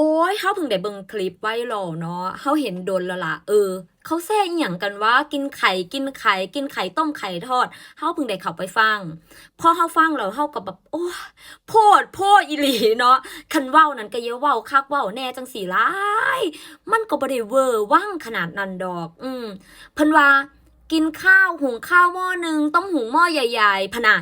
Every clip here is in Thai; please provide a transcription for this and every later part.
โอ๊ยเฮาเพิ่งได้เบิ่งคลิปไว้หรอเนาะเฮาเห็นโดนแล้วล่ะเออ เขาแซ่อิหยังกันว่ากินไข่กินไข่กินไข่ต้มไข่ทอดเฮาเพิ่งได้เข้าไปฟัง พอเฮาฟังแล้วเฮาก็แบบโอ้โพดโพดอีหลีเนาะคันเว้านั่นก็อย่าเว้าคักเว้าแน่จังสี่หลาย มันก็บ่ได้เวอร์วังขนาดนั้นดอก อืมเพิ่นว่ากินข้าวหุงข้าวหม้อหนึ่งต้องหุงหม้อใหญ่ ๆพนะ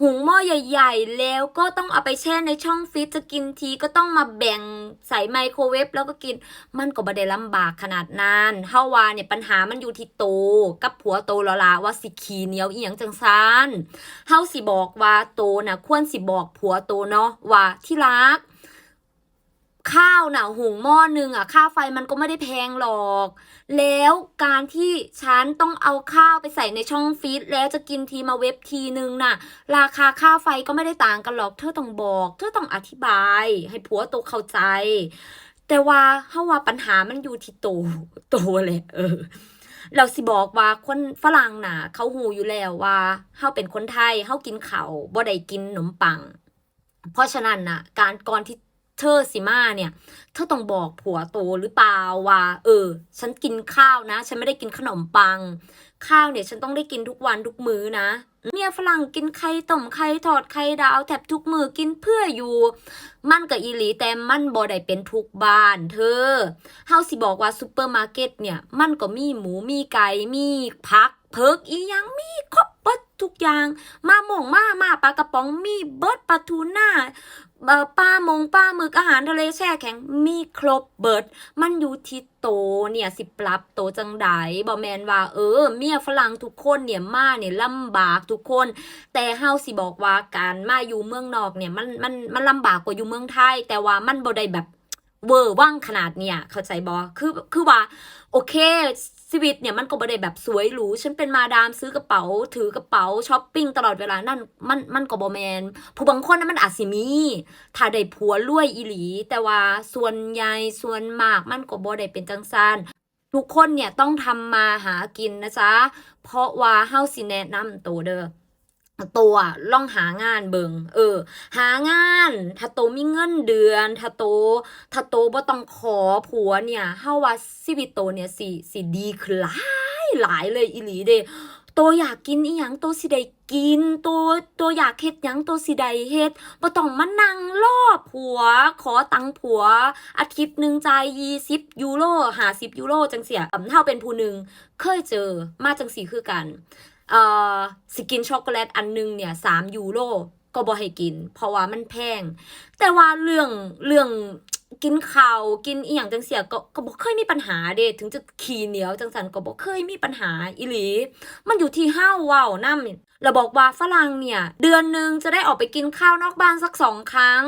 หุงหม้อใหญ่ ๆ แล้วก็ต้องเอาไปแช่ในช่องฟรีซจะกินทีก็ต้องมาแบ่งใส่ไมโครเวฟแล้วก็กิน มันก็บ่ได้ลำบากขนาดนั้นเฮาว่าเนี่ยปัญหามันอยู่ที่โต กับผัวโตละละว่าสิขี้เหนียวอีหยังจังซันเฮาสิบอกว่าโตนะควรสิบอกผัวโตเนาะว่าที่รัก ข้าวน่ะหุงหม้อหนึ่งอะ ค่าไฟมันก็ไม่ได้แพงหรอก แล้วการที่ฉันต้องเอาข้าวไปใส่ในช่องฟรีซแล้วจะกินทีมาเว็บทีนึงน่ะ ราคาค่าไฟก็ไม่ได้ต่างกันหรอก เธอต้องบอก เธอต้องอธิบาย ให้ผัวโตเข้าใจ แต่ว่าเฮาว่าปัญหามันอยู่ที่โตโตแหละเออเราสิบอกว่าคนฝรั่งน่ะ เขาหูอยู่แล้วว่าเฮาเป็นคนไทยเฮากินข้าวบ่ได้กินขนมปัง เพราะฉะนั้นน่ะ การก่อนที่ เธอสิมาเนี่ย เธอต้องบอกผัวโตหรือเปล่าว่า เออ ฉันกินข้าวนะ ฉันไม่ได้กินขนมปัง ข้าวเนี่ย ฉันต้องได้กินทุกวันทุกมื้อนะเมียฝรั่งกินไข่ต้มไข่ทอดไข่ดาวแทบทุกมื้อกินเพื่ออยู่ มันกับอีหลีแต่มันบ่ได้เป็นทุกบ้าน เธอเฮาสิบอกว่าซูเปอร์มาร์เก็ตเนี่ย มันก็มีหมูมีไก่มีผักเพิกอียังมีครบเบิดทุกอย่าง มาหม่งมามาปลากระป๋องมีเบิดปลาทูน่า ปลามงปลาหมึกอาหารทะเลแช่แข็งมีครบเบิด มันอยู่ที่โตเนี่ยสิปรับโตจังใดบ่แมนว่า เออ เมียฝรั่งทุกคนเนี่ยมาเนี่ยลำบากทุกคน แต่เฮาสิบอกว่าการมาอยู่เมืองนอกเนี่ยมันมันมันลำบากกว่าอยู่เมืองไทย แต่ว่ามันบ่ได้แบบเวอร์ว่างขนาดเนี่ยเข้าใจบ่คือคือว่า โอเค ชีวิตเนี่ยมันก็บ่ได้แบบสวยหรูฉันเป็นมาดามซื้อกระเป๋า ถือกระเป๋าช้อปปิ้งตลอดเวลานั่นมันมันก็บ่แมนผู้บางคนนั้นมันอาจสิมีถ้าได้ผัวรวยอีหลี แต่ว่าส่วนใหญ่ส่วนมากมันก็บ่ได้เป็นจังซันทุกคนเนี่ยต้องทำมาหากินนะจ๊ะเพราะว่าเฮาสิแนะนำตัวเด้อ ตัวลองหางานเบิงเออ หางานถ้าโตมีเงินเดือนถ้าโตถ้าโตบ่ต้องขอผัวเนี่ยเฮาว่าชีวิตโตเนี่ยสิสิดีขึ้นหลายหลายเลยอีหลีเด้โตอยากกินอีหยังโตสิได้กินโตโตอยากเฮ็ดหยังโตสิได้เฮ็ดบ่ต้องมานั่งรอผัว ขอตังผัว อาทิตย์หนึ่งจ่าย20ยูโร50ยูโรจังเสียอำเฮาเป็นผู้หนึ่งเคยเจอมาจังสี่คือกัน เอ่อสกินช็อกโกแลตอันหนึงเนี่ยสามยูโรก็บ่ให้กิน เพราะว่ามันแพง แต่ว่าเรื่องเรื่องกินข้าวกินอีหยังจังเสียก็ก็บ่เคยมีปัญหาเด้ถึงจะขี้เหนียวจังสันก็บ่เคยมีปัญหาอีหลี มันอยู่ที่เฮาเว้านำเราบอกว่าฝรั่งเนี่ย เดือนหนึงจะได้ออกไปกินข้าวนอกบ้านสักสองครั้ง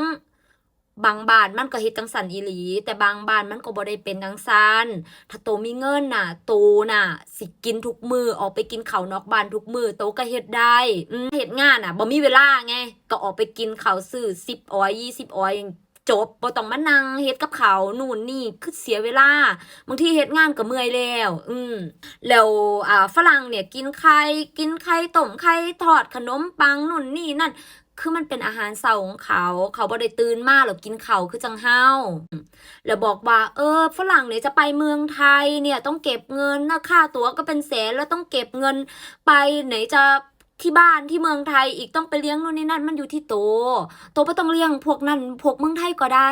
บางบ้านมันก็เฮ็ดจังสันอีหลี แต่บางบ้านมันก็บ่ได้เป็นจังซันถ้าโตมีเงินน่ะ โตน่ะ สิกินทุกมือออกไปกินข้าวนอกบ้านทุกมือโตก็เฮ็ดได้อืมเฮ็ดงานน่ะบ่มีเวลาไงก็ออกไปกินข้าวซื้อ10ออย20ออยจบบ่ต้องมานั่งเฮ็ดกับเขานู่นนี่คือเสียเวลา บางทีเฮ็ดงานก็เมื่อยแล้ว อืม แล้วอ่าฝรั่งเนี่ยกินไข่ กินไข่ต้มไข่ทอดขนมปังนู่นนี่นั่น คือมันเป็นอาหารเช้าของเขา เขาบ่ได้ตื่นมาหรอกกินเขาคือจังเฮาแล้วบอกว่า เออฝรั่งเนี่ยจะไปเมืองไทยเนี่ยต้องเก็บเงินนะค่าตั๋วก็เป็นแสนแล้วต้องเก็บเงินไปไหนจะ ที่บ้านที่เมืองไทยอีกต้องไปเลี้ยงนู่นนี่นั่นมันอยู่ที่โต โตบ่ต้องเลี้ยงพวกนั้นพวกเมืองไทยก็ได้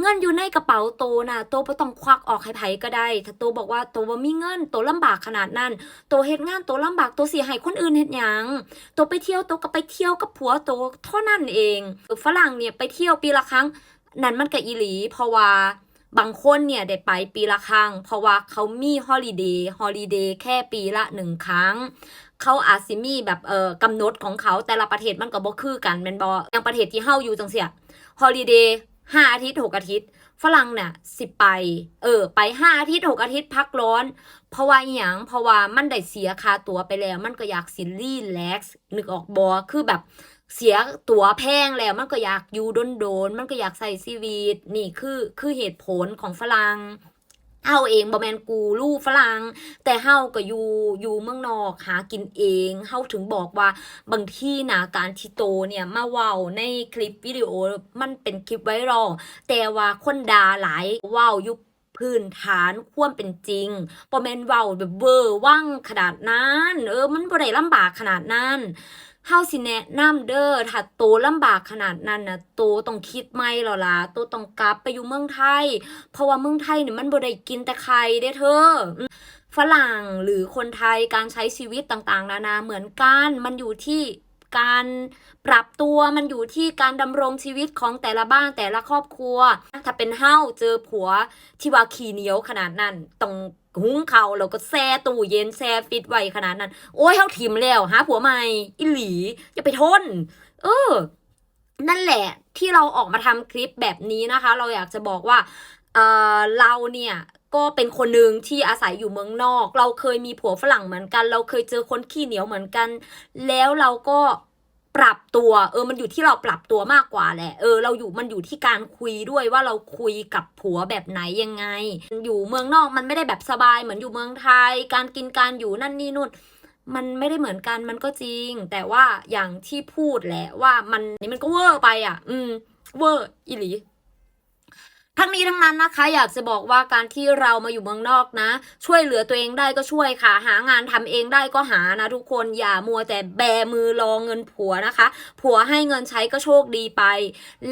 เงินอยู่ในกระเป๋าโตนะโตบ่ต้องควักออกให้ไผก็ได้ ถ้าโตบอกว่าโตบ่มีเงินโตลำบากขนาดนั้น โตเฮ็ดงานโตลำบากโตเสิให้คนอื่นเฮ็ดหยังโตไปเที่ยวโตก็ไปเที่ยวกับผัวโตเท่านั้นเองฝรั่งเนี่ยไปเที่ยวปีละครั้ง นั่นมันก็อีหลี เพราะว่าบางคนเนี่ยได้ไปปีละครั้ง เพราะว่าเขามีฮอลิเดย์ฮอลิเดย์แค่ปีละหนึ่งครั้ง เขาอาจสิมีแบบเอ่อกำหนดของเขาแต่ละประเทศมันก็บ่คือกันแม่นบ่อย่างประเทศที่เฮาอยู่จังซี่ฮอลิเดย์ห้าอาทิตย์หกอาทิตย์ ฝรั่งเนี่ยสิไป เออ ไปห้าอาทิตย์หกอาทิตย์พักร้อน เพราะว่าอหยังเพราะว่ามันได้เสียค่าตั๋วไปแล้ว มันก็อยากสิรีแลกซ์นึกออกบ่คือแบบเสียตั๋วแพงแล้ว มันก็อยากอยู่โดนๆมันก็อยากใส่ชีวิต นี่คือคือเหตุผลของฝรั่ง เฮาเองบ่แมนกูลูกฝรั่งแต่เฮาก็อยู่อยู่เมืองนอกหากินเองเฮาถึงบอกว่าบางที่นะการที่โตเนี่ยมาเว้าในคลิปวิดีโอมันเป็นคลิปไวรัลแต่ว่าคนด่าหลายเว้าอยู่พื้นฐานควมเป็นจริงบ่แมนเว้าแบบเวอร์วังขนาดนั้น เออมันบ่ได้ลำบากขนาดนั้น เฮาสิแนะนำเด้อถ้าโตลำบากขนาดนั้นน่ะโตต้องคิดไหม่หรอล่ะโตต้องกลับไปอยู่เมืองไทย เพราะว่าเมืองไทยเนี่ยมันบ่ได้กินแต่ไข่เด้เธอฝรั่งหรือคนไทยการใช้ชีวิตต่างๆ นานาเหมือนกัน มันอยู่ที่ การปรับตัวมันอยู่ที่การดำรงชีวิตของแต่ละบ้านแต่ละครอบครัว ถ้าเป็นเฮ้าเจอผัวที่ว่าขี้เหนียวขนาดนั้นต้องหุงเขาแล้วก็แช่ตู้เย็นแช่ฟิตไว้ขนาดนั้น โอ้ยเฮาถิ่มแล้วหาผัวใหม่อิหลีอย่าไปทน เออ นั่นแหละที่เราออกมาทำคลิปแบบนี้นะคะ เราอยากจะบอกว่าเออเราเนี่ย ก็เป็นคนหนึ่งที่อาศัยอยู่เมืองนอก เราเคยมีผัวฝรั่งเหมือนกัน เราเคยเจอคนขี้เหนียวเหมือนกัน แล้วเราก็ปรับตัว เออ มันอยู่ที่เราปรับตัวมากกว่าแหละ เออ เราอยู่ มันอยู่ที่การคุยด้วยว่าเราคุยกับผัวแบบไหนยังไง อยู่เมืองนอกมันไม่ได้แบบสบายเหมือนอยู่เมืองไทย การกินการอยู่นั่นนี่นู่น มันไม่ได้เหมือนกัน มันก็จริง แต่ว่าอย่างที่พูดแหละว่ามันนี่มันก็เวอร์ไปอะ อืม เวอร์อีหลี ทั้งนี้ทั้งนั้นนะคะ อยากจะบอกว่าการที่เรามาอยู่เมืองนอกนะ ช่วยเหลือตัวเองได้ก็ช่วยค่ะ หางานทำเองได้ก็หานะทุกคนอย่ามัวแต่แบมือรอเงินผัวนะคะ ผัวให้เงินใช้ก็โชคดีไป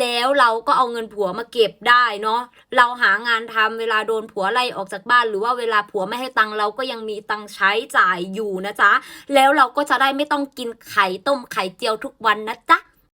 แล้วเราก็เอาเงินผัวมาเก็บได้เนาะเราหางานทำเวลาโดนผัวไล่ออกจากบ้าน หรือว่าเวลาผัวไม่ให้ตังเราก็ยังมีตังใช้จ่ายอยู่นะจ๊ะแล้วเราก็จะได้ไม่ต้องกินไข่ต้มไข่เจียวทุกวันนะจ๊ะ